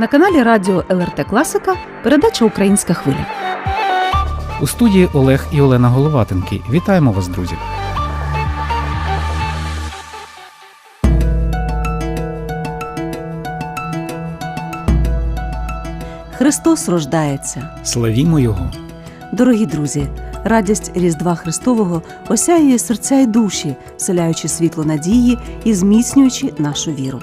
На каналі Радіо ЛРТ Класика передача Українська хвиля. У студії Олег і Олена Головатенки. Вітаємо вас, друзі! Христос рождається. Славімо Його! Дорогі друзі, радість Різдва Христового осяює серця й душі, вселяючи світло надії і зміцнюючи нашу віру.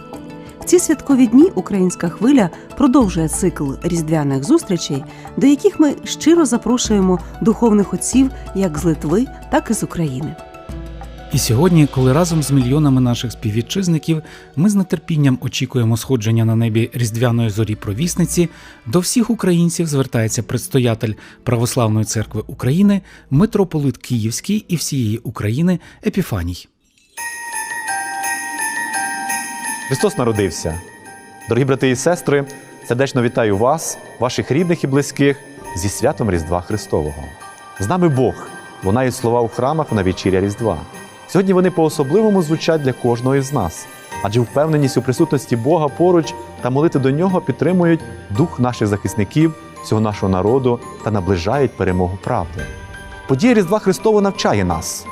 Ці святкові дні українська хвиля продовжує цикл різдвяних зустрічей, до яких ми щиро запрошуємо духовних отців як з Литви, так і з України. І сьогодні, коли разом з мільйонами наших співвітчизників ми з нетерпінням очікуємо сходження на небі різдвяної зорі провісниці, до всіх українців звертається предстоятель Православної церкви України, митрополит Київський і всієї України Епіфаній. Христос народився. Дорогі брати і сестри, сердечно вітаю вас, ваших рідних і близьких зі святом Різдва Христового. З нами Бог, лунають слова у храмах на вечіря Різдва. Сьогодні вони по-особливому звучать для кожного із нас, адже впевненість у присутності Бога поруч та молити до нього підтримують дух наших захисників, всього нашого народу та наближають перемогу правди. Подія Різдва Христового навчає нас.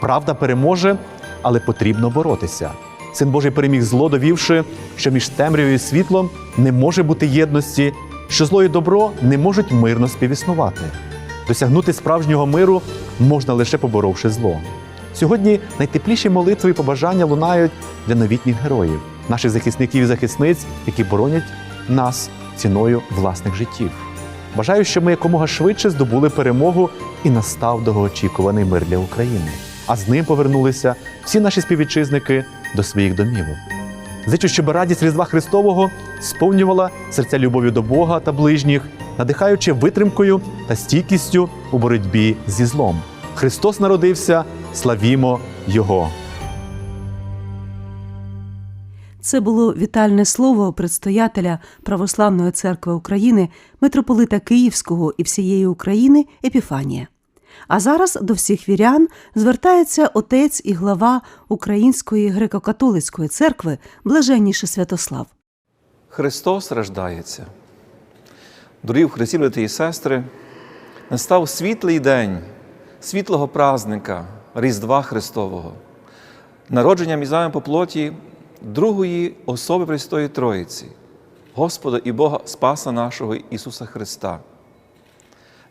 Правда переможе, але потрібно боротися. Син Божий переміг зло, довівши, що між темрявою і світлом не може бути єдності, що зло і добро не можуть мирно співіснувати. Досягнути справжнього миру можна лише поборовши зло. Сьогодні найтепліші молитви і побажання лунають для новітніх героїв, наших захисників і захисниць, які боронять нас ціною власних життів. Бажаю, щоб ми якомога швидше здобули перемогу і настав довгоочікуваний мир для України. А з ним повернулися всі наші співвітчизники до своїх домівок. Зичу, щоб радість Різдва Христового сповнювала серця любов'ю до Бога та ближніх, надихаючи витримкою та стійкістю у боротьбі зі злом. Христос народився, славімо Його! Це було вітальне слово предстоятеля Православної церкви України, митрополита Київського і всієї України Епіфанія. А зараз до всіх вірян звертається отець і глава Української греко-католицької церкви Блаженніший Святослав. Христос рождається. Дорогі в Христі, брати і сестри, настав світлий день світлого празника Різдва Христового, народження мізаєм по плоті другої особи Престої Троїці, Господа і Бога Спаса нашого Ісуса Христа.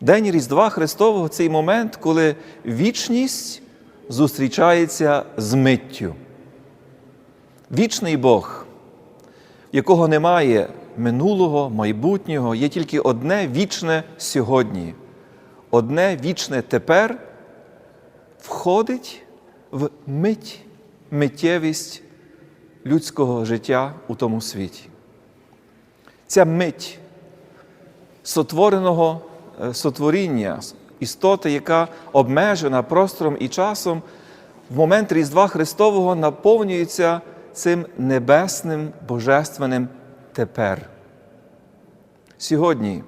День Різдва Христового цей момент, коли вічність зустрічається з миттю. Вічний Бог якого немає минулого, майбутнього, є тільки одне вічне сьогодні, одне вічне тепер входить в мить, миттєвість людського життя у тому світі. Ця мить сотвореного сотворіння, істоти, яка обмежена простором і часом, в момент Різдва Христового наповнюється цим небесним божественним тепер. Сьогодні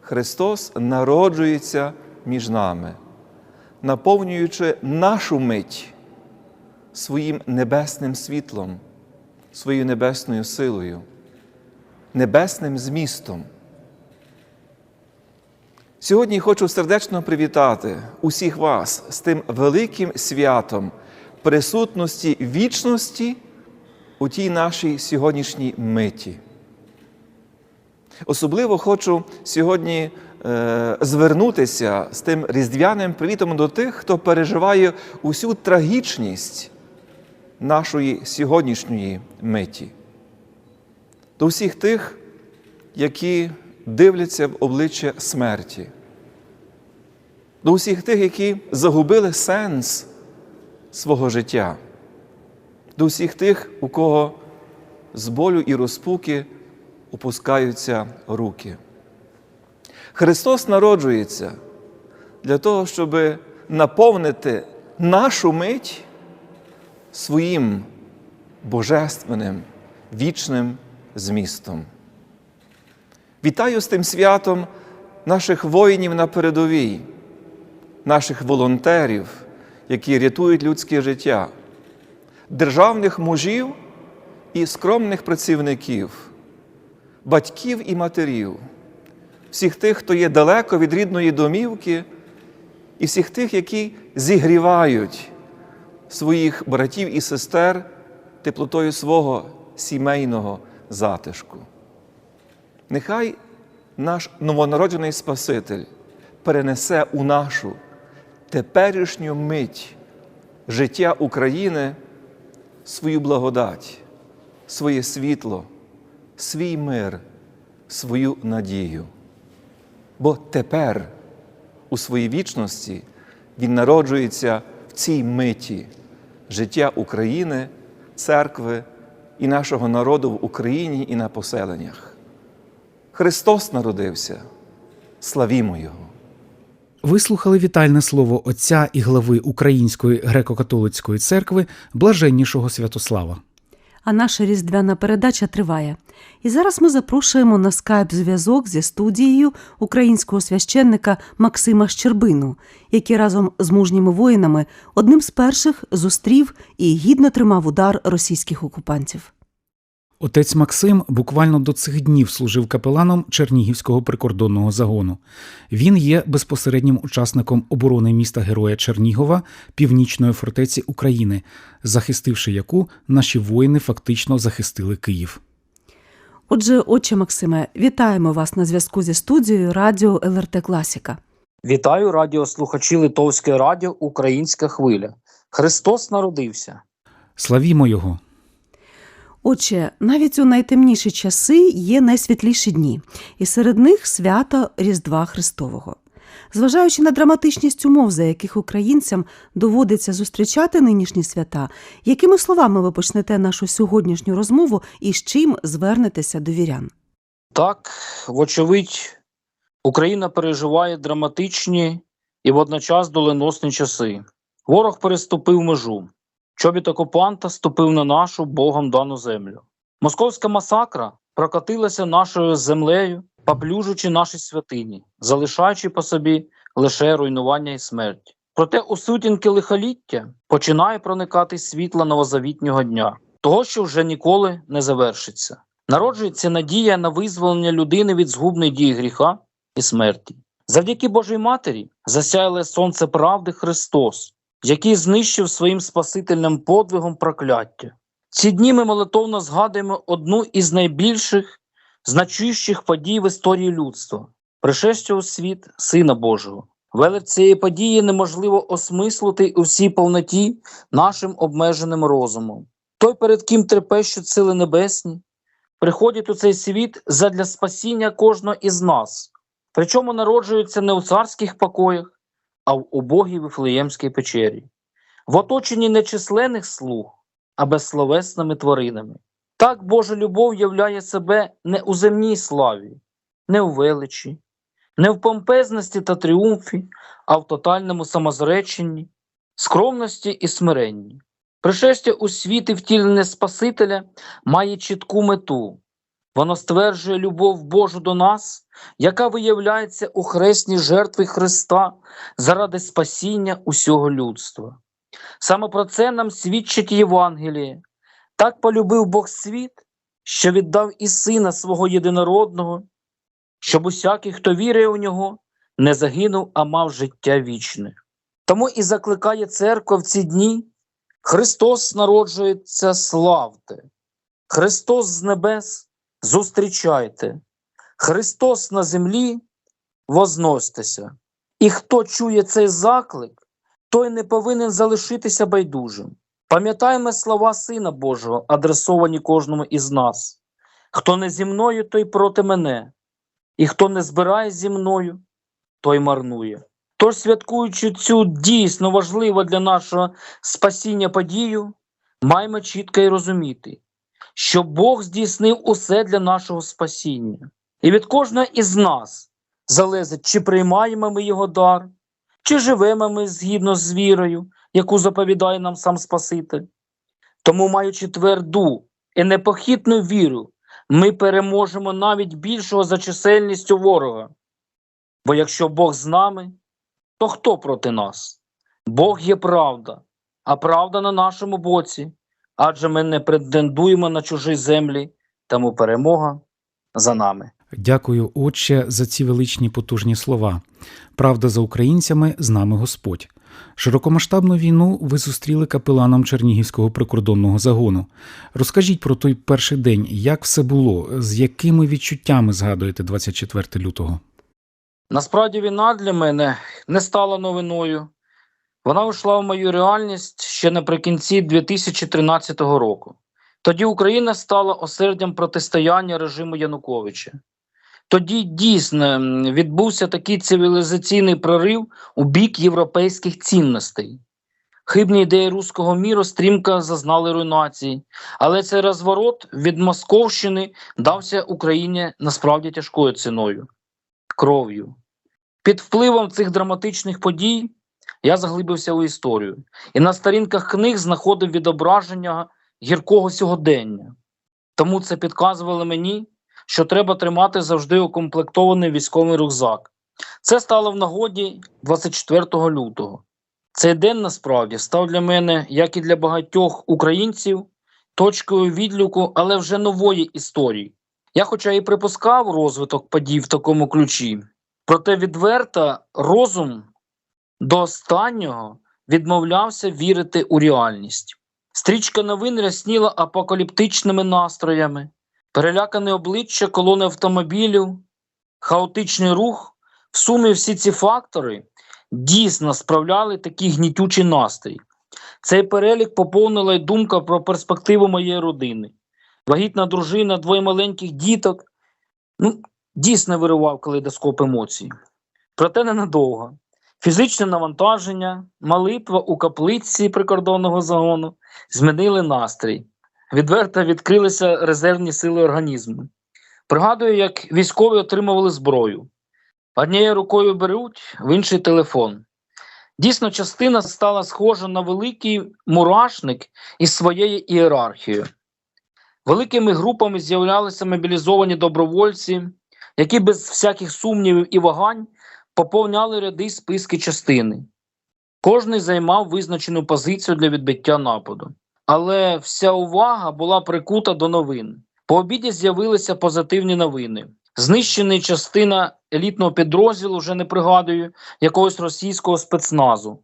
Христос народжується між нами, наповнюючи нашу мить своїм небесним світлом, своєю небесною силою, небесним змістом. Сьогодні хочу сердечно привітати усіх вас з тим великим святом присутності вічності у тій нашій сьогоднішній миті. Особливо хочу сьогодні е, звернутися з тим різдвяним привітом до тих, хто переживає усю трагічність нашої сьогоднішньої миті. До всіх тих, які дивляться в обличчя смерті, до всіх тих, які загубили сенс свого життя до всіх тих, у кого з болю і розпуки опускаються руки. Христос народжується для того, щоб наповнити нашу мить своїм божественним, вічним змістом. Вітаю з тим святом наших воїнів на передовій, наших волонтерів, які рятують людське життя державних мужів і скромних працівників, батьків і матерів, всіх тих, хто є далеко від рідної домівки, і всіх тих, які зігрівають своїх братів і сестер теплотою свого сімейного затишку. Нехай наш новонароджений Спаситель перенесе у нашу теперішню мить життя України свою благодать, своє світло, свій мир, свою надію. Бо тепер, у своїй вічності, Він народжується в цій миті життя України, церкви і нашого народу в Україні і на поселеннях. Христос народився, славімо Його! Вислухали вітальне слово отця і глави Української греко-католицької церкви блаженнішого Святослава. А наша різдвяна передача триває. І зараз ми запрошуємо на скайп-зв'язок зі студією українського священника Максима Щербину, який разом з мужніми воїнами одним з перших зустрів і гідно тримав удар російських окупантів. Отець Максим буквально до цих днів служив капеланом Чернігівського прикордонного загону. Він є безпосереднім учасником оборони міста Героя Чернігова, північної фортеці України, захистивши яку наші воїни фактично захистили Київ. Отже, отче Максиме, вітаємо вас на зв'язку зі студією Радіо ЛРТ Класіка. Вітаю радіослухачі Литовське радіо Українська хвиля. Христос народився. Славімо його! Отже, навіть у найтемніші часи є найсвітліші дні, і серед них свято Різдва Христового. Зважаючи на драматичність умов, за яких українцям доводиться зустрічати нинішні свята, якими словами ви почнете нашу сьогоднішню розмову і з чим звернетеся до вірян? Так, вочевидь, Україна переживає драматичні і водночас доленосні часи. Ворог переступив межу. Чобіт окупанта ступив на нашу Богом дану землю. Московська масакра прокатилася нашою землею, поплюжучи наші святині, залишаючи по собі лише руйнування і смерть. Проте у сутінки лихоліття починає проникати світло новозавітнього дня, того, що вже ніколи не завершиться. Народжується надія на визволення людини від згубної дії гріха і смерті. Завдяки Божій Матері засяяле сонце правди Христос, який знищив своїм спасительним подвигом прокляття. Ці дні ми молитовно згадуємо одну із найбільших, значущих подій в історії людства пришестя у світ Сина Божого. Велик цієї події неможливо осмислити у всій повноті нашим обмеженим розумом. Той, перед ким трепещуть сили небесні, приходять у цей світ задля спасіння кожного із нас, причому народжуються не у царських покоях, а в убогій Вифлеємській печері, в оточенні нечисленних слуг, а безсловесними тваринами. Так Божа любов являє себе не у земній славі, не у величі, не в помпезності та тріумфі, а в тотальному самозреченні, скромності і смиренні. Пришестя у світ і втілення Спасителя має чітку мету. Воно стверджує любов Божу до нас, яка виявляється у хресній жертві Христа заради спасіння усього людства. Саме про це нам свідчить Євангеліє. Так полюбив Бог світ, що віддав і Сина свого єдинородного, щоб усякий, хто вірує у нього, не загинув, а мав життя вічне. Тому і закликає церква в ці дні Христос народжується, славте, Христос з небес зустрічайте, Христос на землі возносьтеся. І хто чує цей заклик, той не повинен залишитися байдужим. Пам'ятаємо слова Сина Божого, адресовані кожному із нас. Хто не зі мною, той проти мене, і хто не збирає зі мною, той марнує. Тож, святкуючи цю дійсно важливу для нашого спасіння подію, маємо чітко і розуміти, що Бог здійснив усе для нашого спасіння. І від кожного із нас залежить, чи приймаємо ми його дар, чи живемо ми згідно з вірою, яку заповідає нам сам Спаситель. Тому, маючи тверду і непохитну віру, ми переможемо навіть більшого за чисельністю ворога. Бо якщо Бог з нами, то хто проти нас? Бог є правда, а правда на нашому боці, адже ми не претендуємо на чужі землі, тому перемога за нами. Дякую, Отче, за ці величні потужні слова. Правда за українцями з нами Господь. Широкомасштабну війну ви зустріли капеланом Чернігівського прикордонного загону. Розкажіть про той перший день, як все було, з якими відчуттями згадуєте 24 лютого? Насправді війна для мене не стала новиною. Вона вийшла в мою реальність ще наприкінці 2013 року. Тоді Україна стала осердям протистояння режиму Януковича. Тоді дійсно відбувся такий цивілізаційний прорив у бік європейських цінностей. Хибні ідеї руського міру стрімко зазнали руйнації, але цей розворот від Московщини дався Україні насправді тяжкою ціною кров'ю. Під впливом цих драматичних подій я заглибився у історію і на сторінках книг знаходив відображення гіркого сьогодення. Тому це підказувало мені, що треба тримати завжди укомплектований військовий рюкзак. Це стало в нагоді 24 лютого. Цей день насправді став для мене, як і для багатьох українців, точкою відліку, але вже нової історії. Я, хоча і припускав розвиток подій в такому ключі, проте відверто розум до останнього відмовлявся вірити у реальність. Стрічка новин рясніла апокаліптичними настроями, перелякане обличчя колони автомобілів, хаотичний рух. В сумі всі ці фактори дійсно справляли такий гнітючий настрій. Цей перелік поповнила й думка про перспективу моєї родини. Вагітна дружина, двоє маленьких діток. Ну, дійсно виривав калейдоскоп емоцій. Проте ненадовго. Фізичне навантаження, молитва у каплиці прикордонного загону змінили настрій. Відверто відкрилися резервні сили організму. Пригадую, як військові отримували зброю. Однією рукою беруть, в інший телефон. Дійсно, частина стала схожа на великий мурашник із своєю ієрархією. Великими групами з'являлися мобілізовані добровольці, які без всяких сумнівів і вагань поповняли ряди списки частини. Кожний займав визначену позицію для відбиття нападу. Але вся увага була прикута до новин. По обіді з'явилися позитивні новини. Знищена частина елітного підрозділу, вже не пригадую, якогось російського спецназу.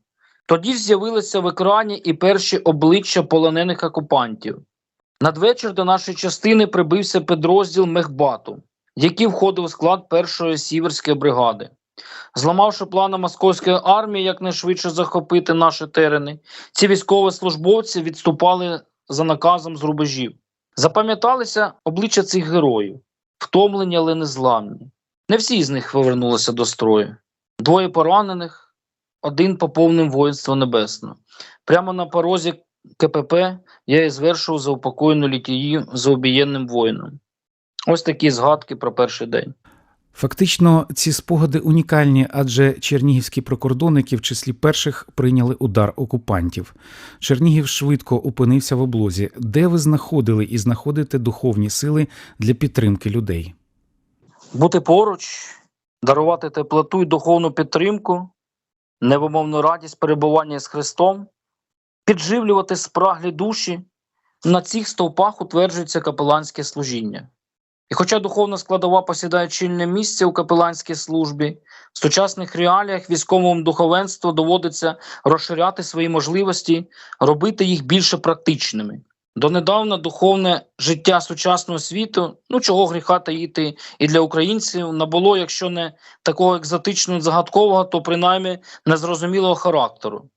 Тоді ж з'явилися в екрані і перші обличчя полонених окупантів. Надвечір до нашої частини прибився підрозділ Мехбату, який входив у склад першої сіверської бригади. Зламавши плани московської армії якнайшвидше захопити наші терени, ці військовослужбовці відступали за наказом з рубежів. Запам'яталися обличчя цих героїв, втомлені, але незламні. Не всі з них повернулися до строю. Двоє поранених, один поповнив воїнство небесне. Прямо на порозі КПП я і звершував заупокоєну літію за обієнним воїном. Ось такі згадки про перший день. Фактично, ці спогади унікальні, адже чернігівські прикордонники в числі перших прийняли удар окупантів. Чернігів швидко опинився в облозі, де ви знаходили і знаходите духовні сили для підтримки людей. Бути поруч, дарувати теплоту і духовну підтримку, невимовну радість перебування з Христом, підживлювати спраглі душі. На цих стовпах утверджується капеланське служіння. І хоча духовна складова посідає чільне місце у капеланській службі, в сучасних реаліях військовому духовенству доводиться розширяти свої можливості, робити їх більше практичними. Донедавна духовне життя сучасного світу, ну чого гріха таїти і для українців, набуло, якщо не такого екзотичного загадкового, то принаймні незрозумілого характеру.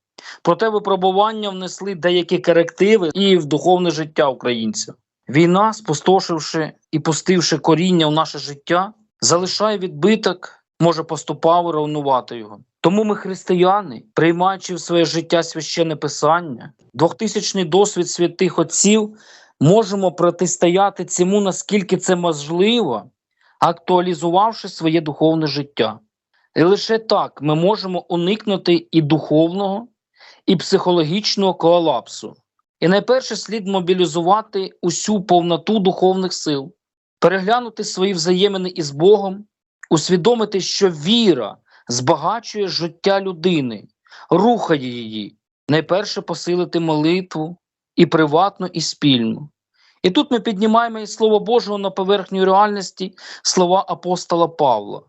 Проте випробування внесли деякі корективи і в духовне життя українців. Війна, спустошивши і пустивши коріння в наше життя, залишає відбиток, може поступово руйнувати його. Тому ми, християни, приймаючи в своє життя священне писання, двохтисячний досвід святих отців, можемо протистояти цьому, наскільки це можливо, актуалізувавши своє духовне життя. І лише так ми можемо уникнути і духовного, і психологічного колапсу. І найперше слід мобілізувати усю повноту духовних сил, переглянути свої взаємини із Богом, усвідомити, що віра збагачує життя людини, рухає її, найперше посилити молитву і приватну, і спільну. І тут ми піднімаємо із Слова Божого на поверхню реальності слова апостола Павла.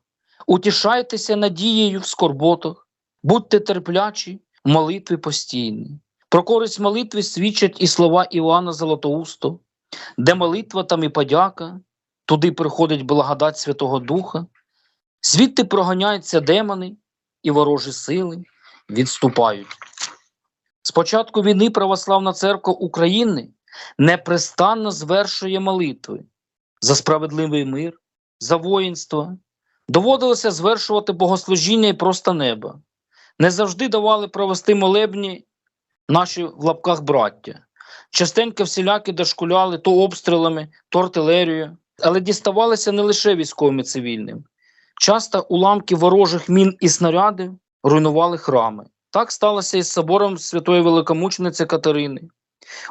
Утішайтеся надією в скорботах, будьте терплячі, в молитві постійні. Про користь молитви свідчать і слова Іоанна Золотоусто, де молитва, там і подяка, туди приходить благодать Святого Духа, звідти проганяються демони і ворожі сили відступають. З початку війни Православна Церква України непрестанно звершує молитви за справедливий мир, за воїнство. Доводилося звершувати богослужіння і просто неба. Не завжди давали провести молебні наші в лапках браття. Частенько всіляки дошкуляли то обстрілами, то артилерією, але діставалися не лише військовим і цивільним. Часто уламки ворожих мін і снарядів руйнували храми. Так сталося із собором святої великомучениці Катерини.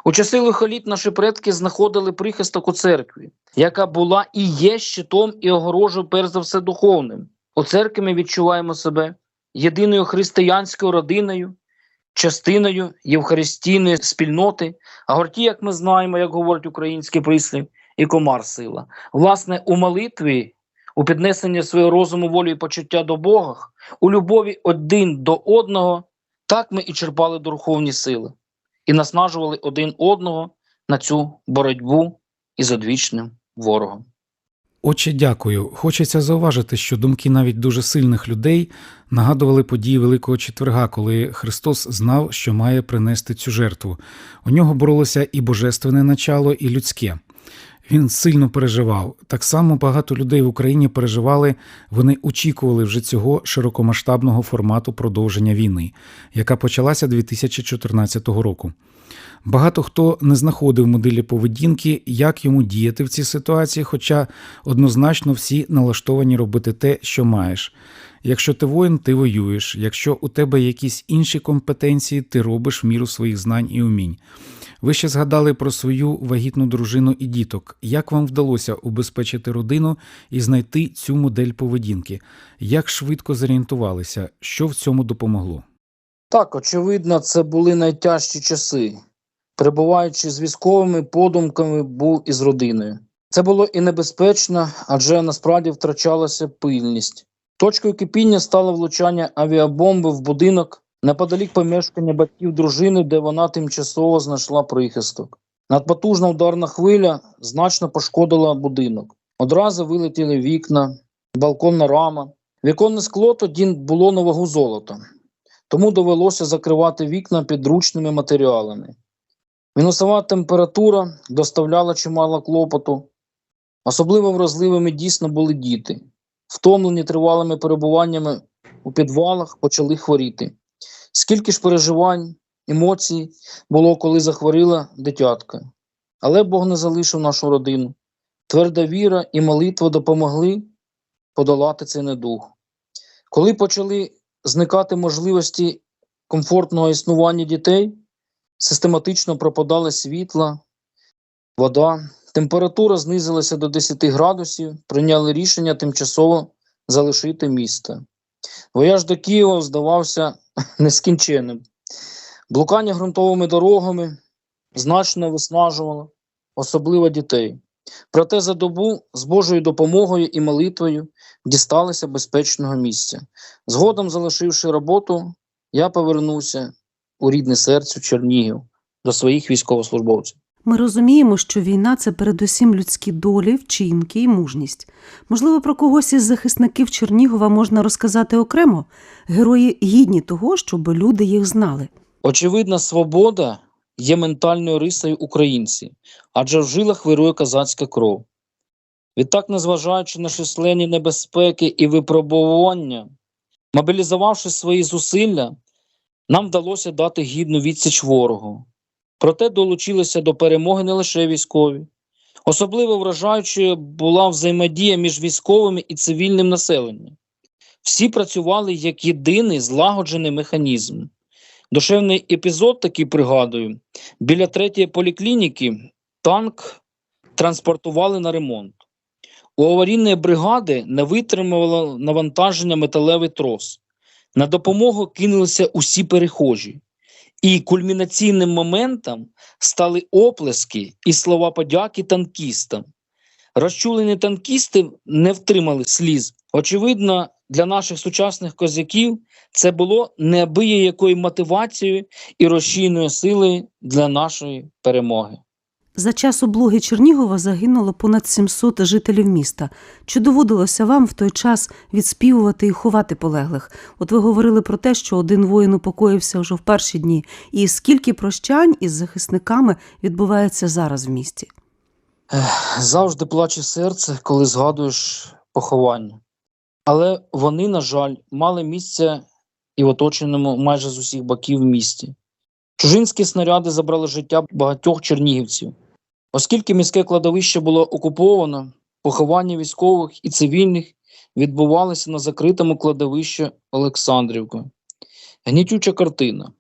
У часи лихоліт наші предки знаходили прихисток у церкві, яка була і є щитом і огорожею, перш за все, духовним. У церкві ми відчуваємо себе єдиною християнською родиною, частиною євхаристійної спільноти, а горті, як ми знаємо, як говорить український прислів, і комар сила. Власне, у молитві, у піднесенні свого розуму, волі і почуття до Бога, у любові один до одного, так ми і черпали духовні сили і наснажували один одного на цю боротьбу із одвічним ворогом. Отче, дякую. Хочеться зауважити, що думки навіть дуже сильних людей нагадували події Великого четверга, коли Христос знав, що має принести цю жертву. У нього боролося і божественне начало, і людське. Він сильно переживав. Так само багато людей в Україні переживали, вони очікували вже цього широкомасштабного формату продовження війни, яка почалася 2014 року. Багато хто не знаходив моделі поведінки, як йому діяти в цій ситуації, хоча однозначно всі налаштовані робити те, що маєш. Якщо ти воїн, ти воюєш. Якщо у тебе якісь інші компетенції, ти робиш в міру своїх знань і умінь. Ви ще згадали про свою вагітну дружину і діток. Як вам вдалося убезпечити родину і знайти цю модель поведінки? Як швидко зорієнтувалися? Що в цьому допомогло? Так, очевидно, це були найтяжчі часи. Перебуваючи з військовими подумками, був із родиною. Це було і небезпечно, адже насправді втрачалася пильність. Точкою кипіння стало влучання авіабомби в будинок неподалік помешкання батьків дружини, де вона тимчасово знайшла прихисток. Надпотужна ударна хвиля значно пошкодила будинок. Одразу вилетіли вікна, балконна рама. Віконне скло тоді було на вагу золота, тому довелося закривати вікна підручними матеріалами. Мінусова температура доставляла чимало клопоту. Особливо вразливими дійсно були діти. Втомлені тривалими перебуваннями у підвалах, почали хворіти. Скільки ж переживань, емоцій було, коли захворіла дитятка. Але Бог не залишив нашу родину. Тверда віра і молитва допомогли подолати цей недух. Коли почали зникати можливості комфортного існування дітей, систематично пропадали світла, вода, температура знизилася до 10 градусів, прийняли рішення тимчасово залишити місто. Вояж до Києва здавався нескінченним. Блукання ґрунтовими дорогами значно виснажувало, особливо дітей. Проте за добу з Божою допомогою і молитвою дісталися безпечного місця. Згодом, залишивши роботу, я повернувся у рідне серце Чернігів до своїх військовослужбовців. Ми розуміємо, що війна це передусім людські долі, вчинки і мужність. Можливо, про когось із захисників Чернігова можна розказати окремо. Герої гідні того, щоб люди їх знали. Очевидна свобода є ментальною рисою українців, адже в жилах вирує козацька кров. Відтак, незважаючи на численні небезпеки і випробування, мобілізувавши свої зусилля, нам вдалося дати гідну відсіч ворогу. Проте долучилися до перемоги не лише військові. Особливо вражаючою була взаємодія між військовими і цивільним населенням. Всі працювали як єдиний злагоджений механізм. Душевний епізод такий пригадую. Біля третьої поліклініки танк транспортували на ремонт. У аварійної бригади не витримувало навантаження металевий трос. На допомогу кинулися усі перехожі. І кульмінаційним моментом стали оплески і слова подяки танкістам. Розчулені танкісти не втримали сліз. Очевидно, для наших сучасних козаків це було неабиякою мотивацією і розчійною силою для нашої перемоги. За час облоги Чернігова загинуло понад 700 жителів міста. Чи доводилося вам в той час відспівувати і ховати полеглих? От ви говорили про те, що один воїн упокоївся вже в перші дні. І скільки прощань із захисниками відбувається зараз в місті? Завжди плаче серце, коли згадуєш поховання. Але вони, на жаль, мали місце і в оточеному майже з усіх боків місті. Чужинські снаряди забрали життя багатьох чернігівців. Оскільки міське кладовище було окуповано, поховання військових і цивільних відбувалися на закритому кладовищі Олександрівка. Гнітюча картина.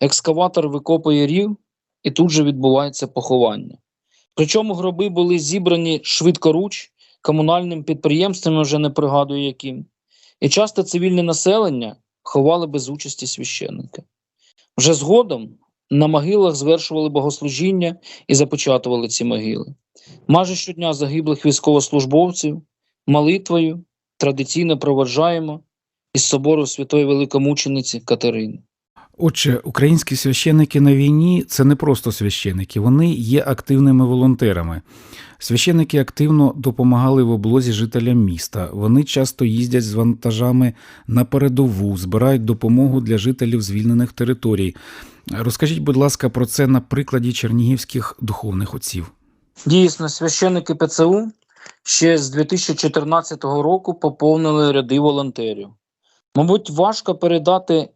Екскаватор викопує рів, і тут же відбувається поховання. Причому гроби були зібрані швидкоруч комунальним підприємствами, вже не пригадую яким, і часто цивільне населення ховали без участі священника. Вже згодом на могилах звершували богослужіння і започатували ці могили. Майже щодня загиблих військовослужбовців молитвою традиційно проваджаємо із собору святої великомучениці Катерини. Отже, українські священники на війні це не просто священики, вони є активними волонтерами. Священики активно допомагали в облозі жителям міста. Вони часто їздять з вантажами на передову, збирають допомогу для жителів звільнених територій. Розкажіть, будь ласка, про це на прикладі чернігівських духовних отців. Дійсно, священники ПЦУ ще з 2014 року поповнили ряди волонтерів. Мабуть, важко передати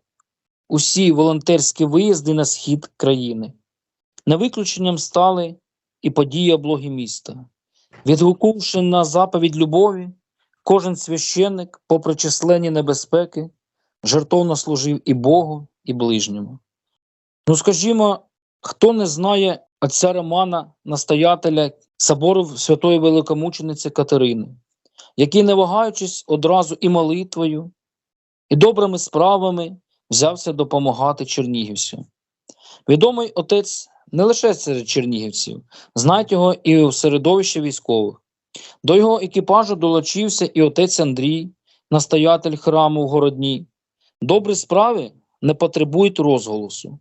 усі волонтерські виїзди на схід країни. Не виключенням стали і події облоги міста. Відгукнувши на заповідь любові, кожен священник, попри численні небезпеки, жертовно служив і Богу, і ближньому. Ну, скажімо, хто не знає отця Романа, настоятеля собору Святої Великомучениці Катерини, який, не вагаючись одразу і молитвою, і добрими справами взявся допомагати чернігівцям. Відомий отець не лише серед чернігівців, знають його і у середовищі військових. До його екіпажу долучився і отець Андрій, настоятель храму в Городні. Добрі справи не потребують розголосу.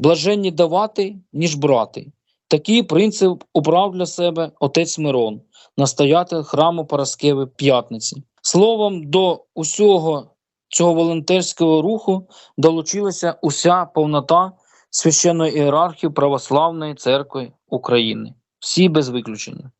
Блаженні давати, ніж брати. Такий принцип управ для себе отець Мирон, настоятель храму Параскеви П'ятниці. Словом, до усього цього волонтерського руху долучилася уся повнота священної ієрархії Православної церкви України. Всі без виключення.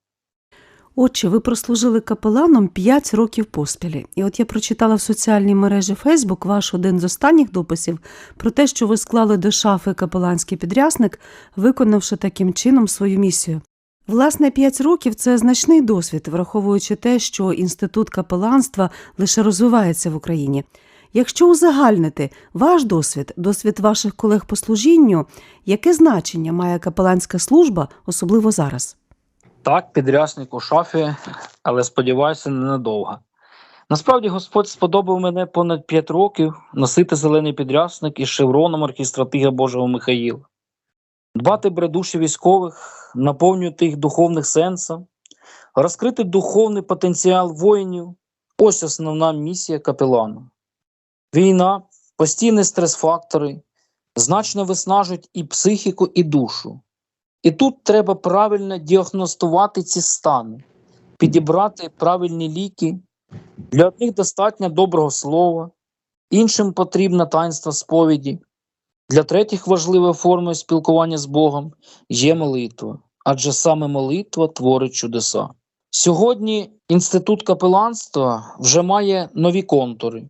Отче, ви прослужили капеланом 5 років поспілі. І от я прочитала в соціальній мережі Фейсбук ваш один з останніх дописів про те, що ви склали до шафи капеланський підрясник, виконавши таким чином свою місію. Власне, 5 років це значний досвід, враховуючи те, що інститут капеланства лише розвивається в Україні. Якщо узагальнити ваш досвід, досвід ваших колег по служінню, яке значення має капеланська служба, особливо зараз? Так, підрясник у шафі, але сподіваюся, ненадовго. Насправді Господь сподобав мене понад 5 років носити зелений підрясник із шевроном архістратига Божого Михаїла, дбати про душі військових, наповнювати їх духовних сенсом, розкрити духовний потенціал воїнів ось основна місія капелану. Війна, постійні стрес-фактори значно виснажують і психіку, і душу. І тут треба правильно діагностувати ці стани, підібрати правильні ліки. Для одних достатньо доброго слова, іншим потрібно таїнство сповіді. Для третіх важливою формою спілкування з Богом є молитва, адже саме молитва творить чудеса. Сьогодні інститут капеланства вже має нові контури,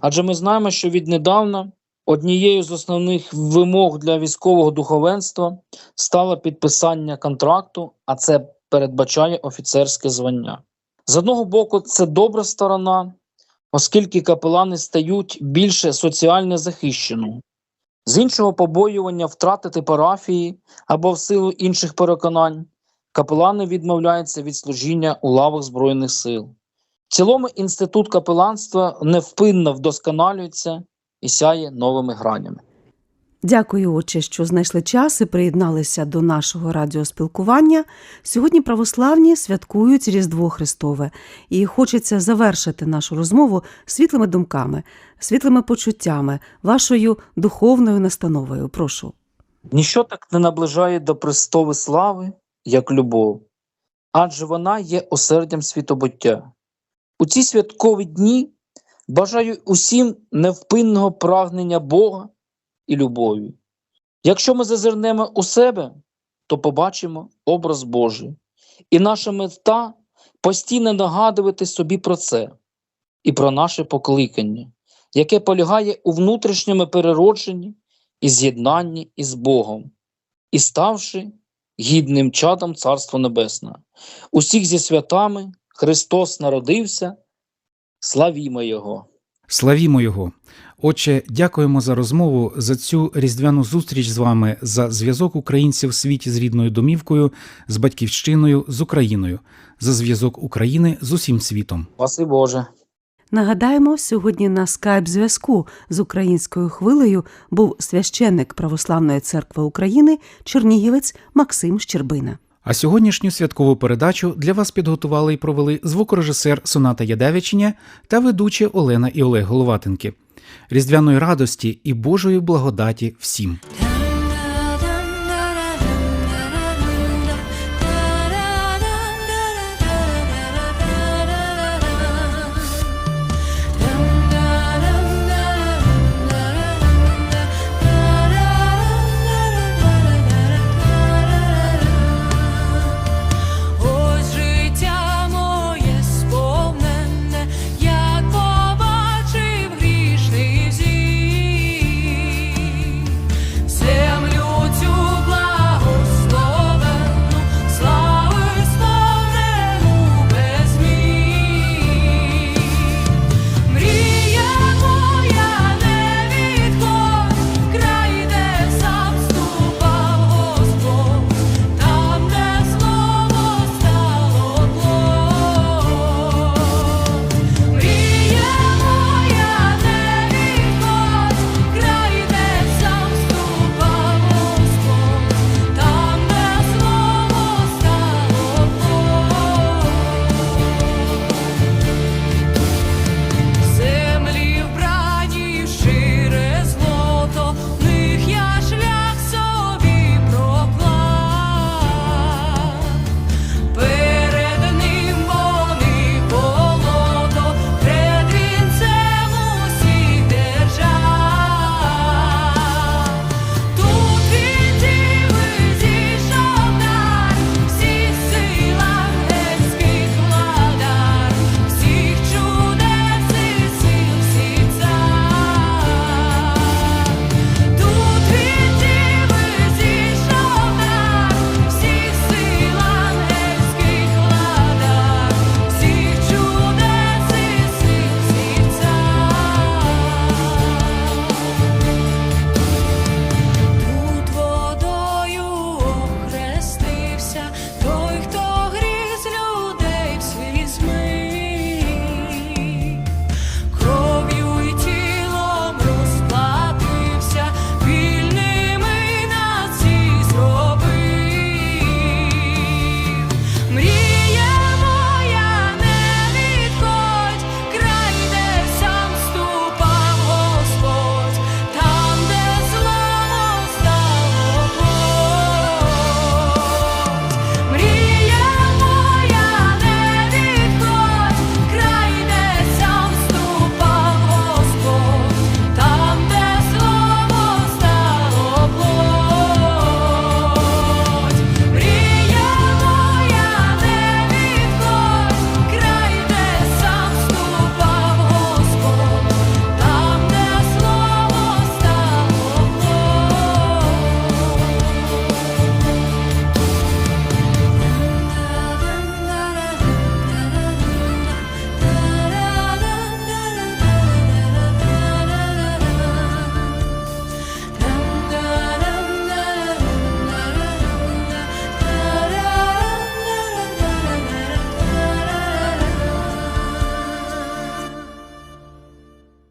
адже ми знаємо, що віднедавна однією з основних вимог для військового духовенства стало підписання контракту, а це передбачає офіцерське звання. З одного боку, це добра сторона, оскільки капелани стають більше соціально захищеними. З іншого побоювання втратити парафії або в силу інших переконань, капелани відмовляються від служіння у лавах Збройних сил. В цілому інститут капеланства невпинно вдосконалюється і сяє новими гранями. Дякую, отче, що знайшли час і приєдналися до нашого радіоспілкування. Сьогодні православні святкують Різдво Христове, і хочеться завершити нашу розмову світлими думками, світлими почуттями, вашою духовною настановою. Прошу. Ніщо так не наближає до Престови слави, як любов, адже вона є осердям світобуття. У ці святкові дні бажаю усім невпинного прагнення Бога і любові. Якщо ми зазирнемо у себе, то побачимо образ Божий, і наша мета постійно нагадувати собі про це і про наше покликання, яке полягає у внутрішньому переродженні і з'єднанні із Богом, і ставши гідним чадом Царства Небесного. Усіх зі святами Христос народився, славімо Його! Славімо Його! Отче, дякуємо за розмову, за цю різдвяну зустріч з вами, за зв'язок українців в світі з рідною домівкою, з батьківщиною, з Україною, за зв'язок України з усім світом. Спаси Боже! Нагадаємо, сьогодні на скайп-зв'язку з українською хвилею був священник Православної церкви України Чернігівець Максим Щербина. А сьогоднішню святкову передачу для вас підготували і провели звукорежисер Соната Ядевичиня та ведучі Олена і Олег Головатенки. Різдвяної радості і Божої благодаті всім.